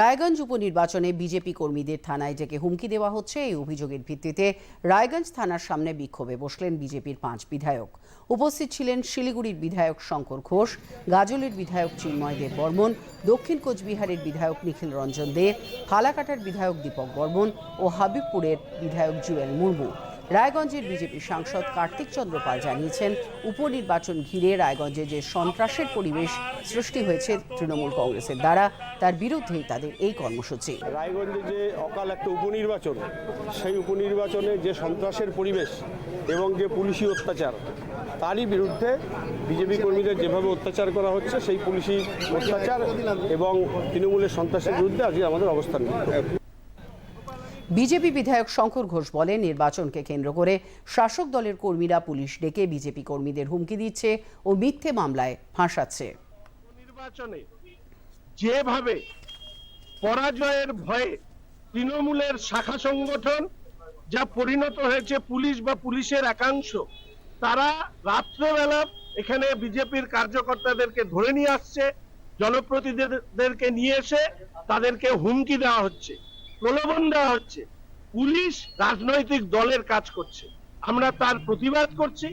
রায়গঞ্জ উপনির্বাচনে বিজেপি কর্মীদের থানায় ডেকে হুমকি দেওয়া হচ্ছে। এই অভিযোগের ভিত্তিতে রায়গঞ্জ থানার সামনে বিক্ষোভে বসলেন বিজেপির পাঁচ বিধায়ক। উপস্থিত ছিলেন শিলিগুড়ির বিধায়ক শঙ্কর ঘোষ, গাজলের বিধায়ক চিন্ময় দেব বর্মন, দক্ষিণ কোচবিহারের বিধায়ক নিখিল রঞ্জন দে, ফালাকাটার বিধায়ক দীপক বর্মন ও হাবিবপুরের বিধায়ক জুয়েল মুর্মু। রায়গঞ্জের বিজেপি সাংসদ কার্তিক চন্দ্র পাল জানিয়েছেন, উপনির্বাচন ঘিরে রায়গঞ্জে যে সন্ত্রাসের পরিবেশ সৃষ্টি হয়েছে তৃণমূল কংগ্রেসের দ্বারা, তার বিরুদ্ধেই তাদের এই কর্মসূচি রায়গঞ্জে যে অকাল একটা উপনির্বাচন, সেই উপনির্বাচনে যে সন্ত্রাসের পরিবেশ এবং যে পুলিশি অত্যাচার, তারই বিরুদ্ধে বিজেপি কর্মীদের যেভাবে অত্যাচার করা হচ্ছে, সেই পুলিশি অত্যাচার এবং তৃণমূলের সন্ত্রাসের বিরুদ্ধে আজকে আমাদের অবস্থান। বিজেপি বিধায়ক শঙ্কর ঘোষ বলেন, নির্বাচনকে কেন্দ্র করে শাসক দলের কর্মীরা পুলিশ ডেকে বিজেপি কর্মীদের হুমকি দিচ্ছে ও মিথ্যে মামলায় ফাঁসাচ্ছে। নির্বাচনে যেভাবে পরাজয়ের ভয়ে তৃণমূলের শাখা সংগঠন যা পরিণত হয়েছে পুলিশ বা পুলিশের একাংশ, তারা রাত্রেবেলা এখানে বিজেপির কার্যকর্তাদেরকে ধরে নিয়ে আসছে জনপ্রতিনিধিদেরকে নিয়ে এসে তাদেরকে হুমকি দেওয়া হচ্ছে। প্রলোভন দেওয়া হচ্ছে পুলিশ রাজনৈতিক দলের কাজ করছে। আমরা তার প্রতিবাদ করছি